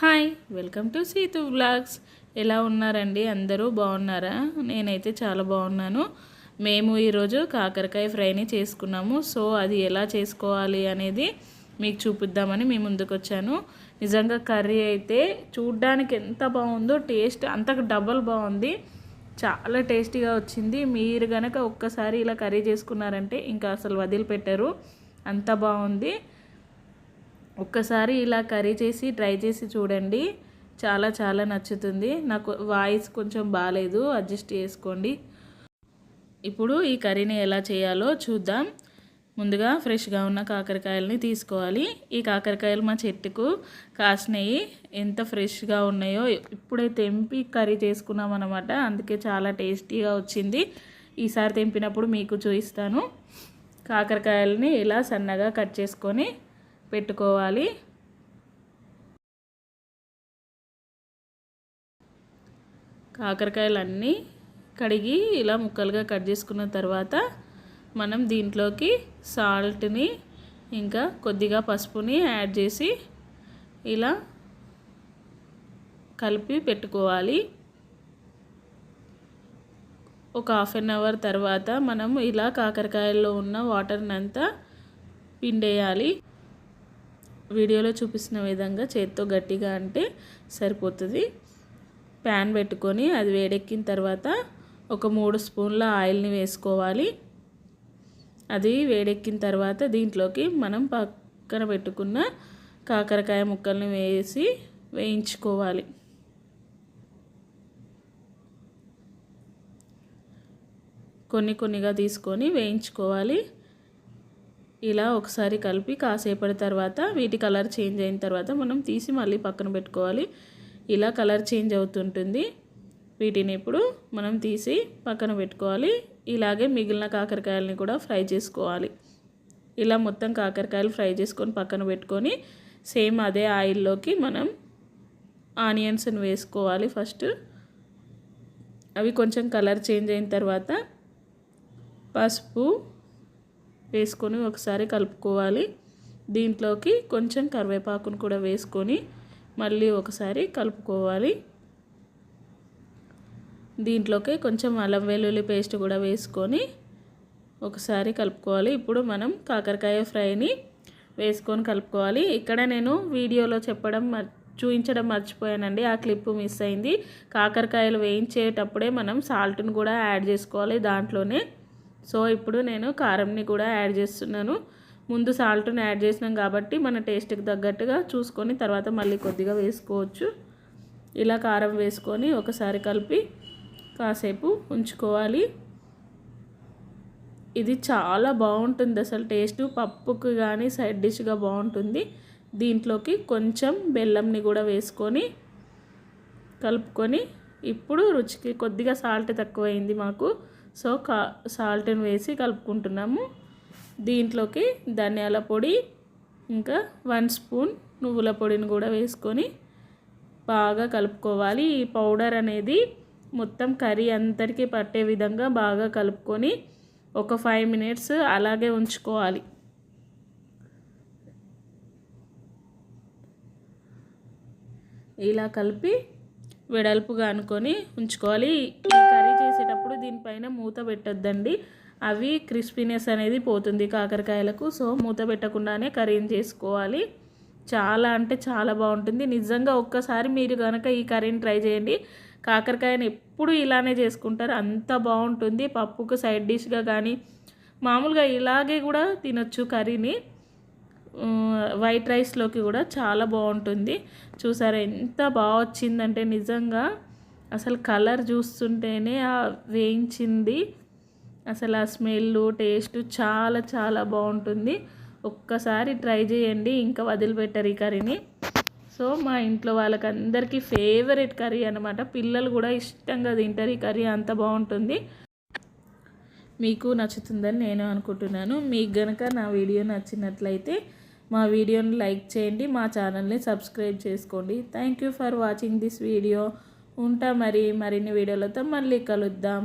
Hi welcome to Seethu vlogs. ఎలా ఉన్నారండి? అందరూ బాగున్నారా? నేనైతే చాలా బాగున్నాను. మేము ఈరోజు కాకరకాయ ఫ్రైని చేసుకున్నాము. సో అది ఎలా చేసుకోవాలి అనేది మీకు చూపిద్దామని మీ ముందుకు వచ్చాను నిజంగా కర్రీ అయితే చూడ్డానికి ఎంత బాగుందో టేస్ట్ అంతకు డబల్ బాగుంది. చాలా టేస్టీగా వచ్చింది. మీరు కనుక ఒక్కసారి ఇలా కర్రీ చేసుకున్నారంటే ఇంకా అసలు వదిలిపెట్టరు. అంత బాగుంది. ఒక్కసారి ఇలా కర్రీ చేసి ట్రై చేసి చూడండి. చాలా చాలా నచ్చుతుంది. నాకు వాయిస్ కొంచెం బాగాలేదు అడ్జస్ట్ చేసుకోండి. ఇప్పుడు ఈ కర్రీని ఎలా చేయాలో చూద్దాం. ముందుగా ఫ్రెష్గా ఉన్న కాకరకాయలని తీసుకోవాలి. ఈ కాకరకాయలు మా చెట్టుకు కాసినాయి. ఎంత ఫ్రెష్గా ఉన్నాయో ఇప్పుడే తెంపి కర్రీ చేసుకున్నాం అనమాట అందుకే చాలా టేస్టీగా వచ్చింది. ఈసారి తెంపినప్పుడు మీకు చూపిస్తాను. కాకరకాయలని ఇలా సన్నగా కట్ చేసుకొని పెట్టుకోవాలి. కాకరకాయలు అన్నీ కడిగి ఇలా ముక్కలుగా కట్ చేసుకున్న తర్వాత మనం దీంట్లోకి సాల్ట్ని ఇంకా కొద్దిగా పసుపుని యాడ్ చేసి ఇలా కలిపి పెట్టుకోవాలి. ఒక హాఫ్ అన్ అవర్ తర్వాత మనం ఇలా కాకరకాయల్లో ఉన్న వాటర్ని అంతా పిండేయాలి. వీడియోలో చూపిస్తున్న విధంగా చేత్తో గట్టిగా అంటే సరిపోతుంది. ప్యాన్ పెట్టుకొని అది వేడెక్కిన తర్వాత ఒక మూడు స్పూన్ల ఆయిల్ని వేసుకోవాలి. అది వేడెక్కిన తర్వాత దీంట్లోకి మనం పక్కన పెట్టుకున్న కాకరకాయ ముక్కల్ని వేసి వేయించుకోవాలి. కొన్ని కొన్నిగా తీసుకొని వేయించుకోవాలి. ఇలా ఒకసారి కలిపి కాసేపటి తర్వాత వీటి కలర్ చేంజ్ అయిన తర్వాత మనం తీసి మళ్ళీ పక్కన పెట్టుకోవాలి. ఇలా కలర్ చేంజ్ అవుతుంటుంది. వీటిని ఇప్పుడు మనం తీసి పక్కన పెట్టుకోవాలి. ఇలాగే మిగిలిన కాకరకాయలని కూడా ఫ్రై చేసుకోవాలి. ఇలా మొత్తం కాకరకాయలు ఫ్రై చేసుకొని పక్కన పెట్టుకొని సేమ్ అదే ఆయిల్లోకి మనం ఆనియన్స్ని వేసుకోవాలి ఫస్ట్. అవి కొంచెం కలర్ చేంజ్ అయిన తర్వాత పసుపు వేసుకొని ఒకసారి కలుపుకోవాలి. దీంట్లోకి కొంచెం కరివేపాకును కూడా వేసుకొని మళ్ళీ ఒకసారి కలుపుకోవాలి. దీంట్లోకి కొంచెం అల్లం వెల్లుల్లి పేస్ట్ కూడా వేసుకొని ఒకసారి కలుపుకోవాలి. ఇప్పుడు మనం కాకరకాయ ఫ్రైని వేసుకొని కలుపుకోవాలి. ఇక్కడ నేను వీడియోలో చెప్పడం చూపించడం మర్చిపోయానండి. ఆ క్లిప్ మిస్ అయింది. కాకరకాయలు వేయించేటప్పుడే మనం సాల్ట్ను కూడా యాడ్ చేసుకోవాలి దాంట్లోనే. సో ఇప్పుడు నేను కారంని కూడా యాడ్ చేస్తున్నాను. ముందు సాల్ట్ని యాడ్ చేసినాం కాబట్టి మన టేస్ట్కి తగ్గట్టుగా చూసుకొని తర్వాత మళ్ళీ కొద్దిగా వేసుకోవచ్చు. ఇలా కారం వేసుకొని ఒకసారి కలిపి కాసేపు ఉంచుకోవాలి. ఇది చాలా బాగుంటుంది అసలు టేస్ట్. పప్పుకు కానీ సైడ్ డిష్గా బాగుంటుంది. దీంట్లోకి కొంచెం బెల్లంని కూడా వేసుకొని కలుపుకొని ఇప్పుడు రుచికి కొద్దిగా సాల్ట్ తక్కువైంది మాకు. సో కా సాల్ట్ని వేసి కలుపుకుంటున్నాము. దీంట్లోకి ధనియాల పొడి ఇంకా వన్ స్పూన్ నువ్వుల పొడిని కూడా వేసుకొని బాగా కలుపుకోవాలి. ఈ పౌడర్ అనేది మొత్తం కర్రీ అంతటికీ పట్టే విధంగా బాగా కలుపుకొని ఒక ఫైవ్ మినిట్స్ అలాగే ఉంచుకోవాలి. ఇలా కలిపి వెడల్పుగా అనుకొని ఉంచుకోవాలి. ఈ కర్రీ చేసేటప్పుడు దీనిపైన మూత పెట్టొద్దండి. అవి క్రిస్పీనెస్ అనేది పోతుంది కాకరకాయలకు. సో మూత పెట్టకుండానే కర్రీని చేసుకోవాలి. చాలా అంటే చాలా బాగుంటుంది. నిజంగా ఒక్కసారి మీరు కనుక ఈ కర్రీని ట్రై చేయండి. కాకరకాయని ఎప్పుడు ఇలానే చేసుకుంటారు. అంత బాగుంటుంది. పప్పుకు సైడ్ డిష్గా కానీ మామూలుగా ఇలాగే కూడా తినొచ్చు కర్రీని. వైట్ రైస్లోకి కూడా చాలా బాగుంటుంది. చూసారా ఎంత బాగా వచ్చిందంటే నిజంగా. అసలు కలర్ చూస్తుంటేనే వేయించింది. అసలు ఆ స్మెల్ టేస్ట్ చాలా చాలా బాగుంటుంది. ఒక్కసారి ట్రై చేయండి ఇంకా వదిలిపెట్టరు ఈ కర్రీని. సో మా ఇంట్లో వాళ్ళకందరికీ ఫేవరెట్ కర్రీ అనమాట పిల్లలు కూడా ఇష్టంగా తింటారు ఈ కర్రీ అంత బాగుంటుంది. మీకు నచ్చుతుందని నేను అనుకుంటున్నాను. మీకు గనక నా వీడియో నచ్చినట్లయితే మా వీడియోని లైక్ చేయండి మా ఛానల్ని సబ్స్క్రైబ్ చేసుకోండి. Thank you for watching this video. ఉంటా మరి మరిన్ని వీడియోలతో మళ్ళీ కలుద్దాం.